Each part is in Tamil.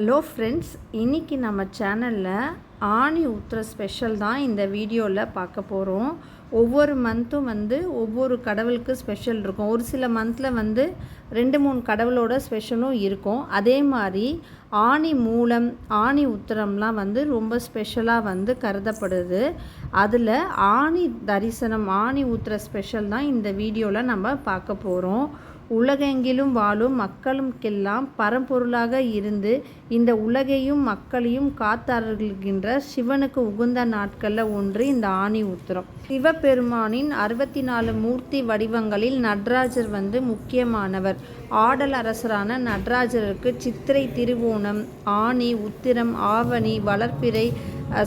ஹலோ ஃப்ரெண்ட்ஸ் இன்றைக்கி நம்ம சேனலில் ஆணி ஊத்துற ஸ்பெஷல் தான் இந்த வீடியோவில் பார்க்க போகிறோம் ஒவ்வொரு மந்த்தும் வந்து ஒவ்வொரு கடவுளுக்கு ஸ்பெஷல் இருக்கும். ஒரு சில மந்தில் வந்து ரெண்டு மூணு கடவுளோட ஸ்பெஷலும் இருக்கும். அதே மாதிரி ஆணி மூலம் ஆணி உத்திரம்லாம் வந்து ரொம்ப ஸ்பெஷலாக வந்து கருதப்படுது. அதில் ஆணி தரிசனம் ஆணி ஊத்துற ஸ்பெஷல் தான் இந்த வீடியோவில் நம்ம பார்க்க போகிறோம் உலகெங்கிலும் வாழும் மக்களுக்கெல்லாம் பரம்பொருளாக இருந்து இந்த உலகையும் மக்களையும் காத்தாறுகின்ற சிவனுக்கு உகுந்த நாட்களில் ஒன்று இந்த ஆணி உத்திரம். சிவபெருமானின் அறுபத்தி நாலு மூர்த்தி வடிவங்களில் நடராஜர் வந்து முக்கியமானவர். ஆடல் அரசரான நடராஜருக்கு சித்திரை திருவோணம் ஆணி உத்திரம் ஆவணி வளர்ப்பிறை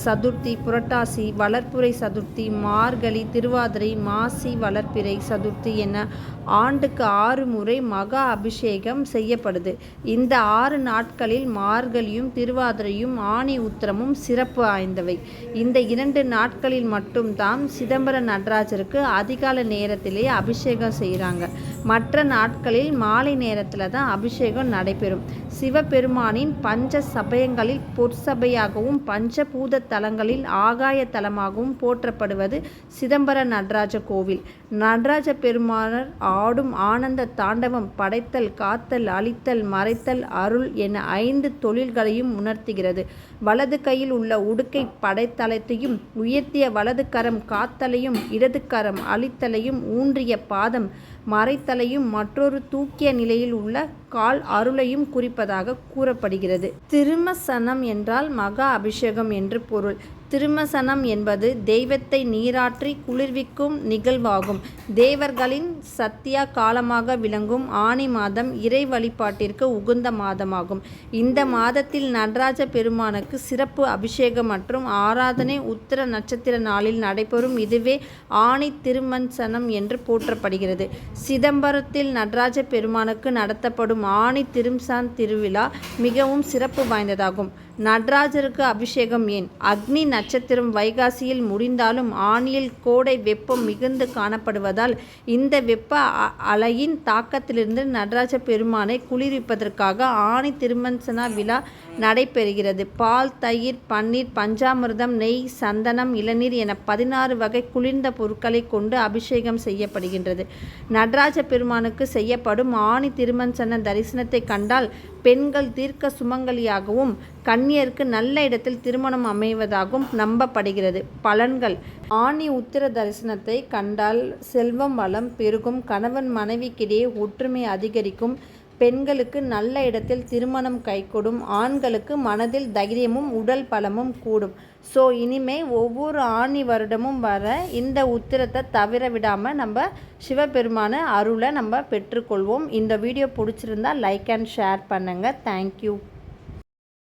சதுர்த்தி புரட்டாசி வளர்ப்புரை சதுர்த்தி மார்கழி திருவாதிரை மாசி வளர்ப்பிறை சதுர்த்தி என ஆண்டுக்கு ஆறு முறை மகா அபிஷேகம் செய்யப்படுது. இந்த ஆறு நாட்களில் மார்கழியும் திருவாதிரையும் ஆணி உத்திரமும் சிறப்பு வாய்ந்தவை. இந்த இரண்டு நாட்களில் மட்டும்தான் சிதம்பர நடராஜருக்கு அதிகால நேரத்திலே அபிஷேகம் செய்கிறாங்க மற்ற நாட்களில் மாலை நேரத்தில் தான் அபிஷேகம் நடைபெறும். சிவபெருமானின் பஞ்ச சபயங்களில் பொற்சபையாகவும் பஞ்சபூத தலங்களில் ஆகாய தலமாகவும் போற்றப்படுவது சிதம்பர நடராஜ கோவில். நடராஜ பெருமானர் ஆடும் ஆனந்த தாண்டவம் படைத்தல் காத்தல் அழித்தல் மறைத்தல் அருள் என ஐந்து தொழில்களையும் உணர்த்துகிறது. வலது கையில் உள்ள உடுக்கை படைத்தலத்தையும் உயர்த்திய வலது கரம் காத்தலையும் இடது கரம் அழித்தலையும் ஊன்றிய பாதம் மறைத்தலையும் மற்றொரு தூக்கிய நிலையில் உள்ள கால் அருளையும் குறிப்பதாக கூறப்படுகிறது. திருமசனம் என்றால் மகா அபிஷேகம் என்று பொருள். திருமசனம் என்பது தெய்வத்தை நீராற்றி குளிர்விக்கும் நிகழ்வாகும். தேவர்களின் சத்தியா காலமாக விளங்கும் ஆணி மாதம் இறை வழிபாட்டிற்கு உகுந்த மாதமாகும். இந்த மாதத்தில் நடராஜ பெருமானுக்கு சிறப்பு அபிஷேகம் மற்றும் ஆராதனை உத்திர நட்சத்திர நாளில் நடைபெறும். இதுவே ஆணி திருமஞ்சனம் என்று போற்றப்படுகிறது. சிதம்பரத்தில் நடராஜ பெருமானுக்கு நடத்தப்படும் ஆணி திரும்சான் திருவிழா மிகவும் சிறப்பு வாய்ந்ததாகும். நடராஜருக்கு அபிஷேகம் ஏன்? அக்னி நட்சத்திரம் வைகாசியில் முடிந்தாலும் ஆணியில் கோடை வெப்பம் மிகுந்து காணப்படுவதால் இந்த வெப்ப அலையின் தாக்கத்திலிருந்து நடராஜ பெருமானை குளிர்விப்பதற்காக ஆணி திருமஞ்சனா விழா நடைபெறுகிறது. பால் தயிர் பன்னீர் பஞ்சாமிர்தம் நெய் சந்தனம் இளநீர் என பதினாறு வகை குளிர்ந்த பொருட்களை கொண்டு அபிஷேகம் செய்யப்படுகின்றது. நடராஜ பெருமானுக்கு செய்யப்படும் ஆணி திருமஞ்சன தரிசனத்தை கண்டால் பெண்கள் தீர்க்க சுமங்கலியாகவும் கன்னியருக்கு நல்ல இடத்தில் திருமணம் அமைவதாகவும் நம்பப்படுகிறது. பலன்கள். ஆணி உத்திர தரிசனத்தை கண்டால் செல்வம் வளம் பெருகும். கணவன் மனைவிக்கிடையே ஒற்றுமை அதிகரிக்கும். பெண்களுக்கு நல்ல இடத்தில் திருமணம் கைகூடும் ஆண்களுக்கு மனதில் தைரியமும் உடல் பலமும் கூடும். ஸோ இனிமே ஒவ்வொரு ஆணி வருடமும் வர இந்த உத்திரத்தை தவிர விடாமல் நம்ம சிவபெருமான அருளை நம்ம பெற்றுக்கொள்வோம். இந்த வீடியோ பிடிச்சிருந்தா லைக் அண்ட் ஷேர் பண்ணுங்கள் தேங்க்யூ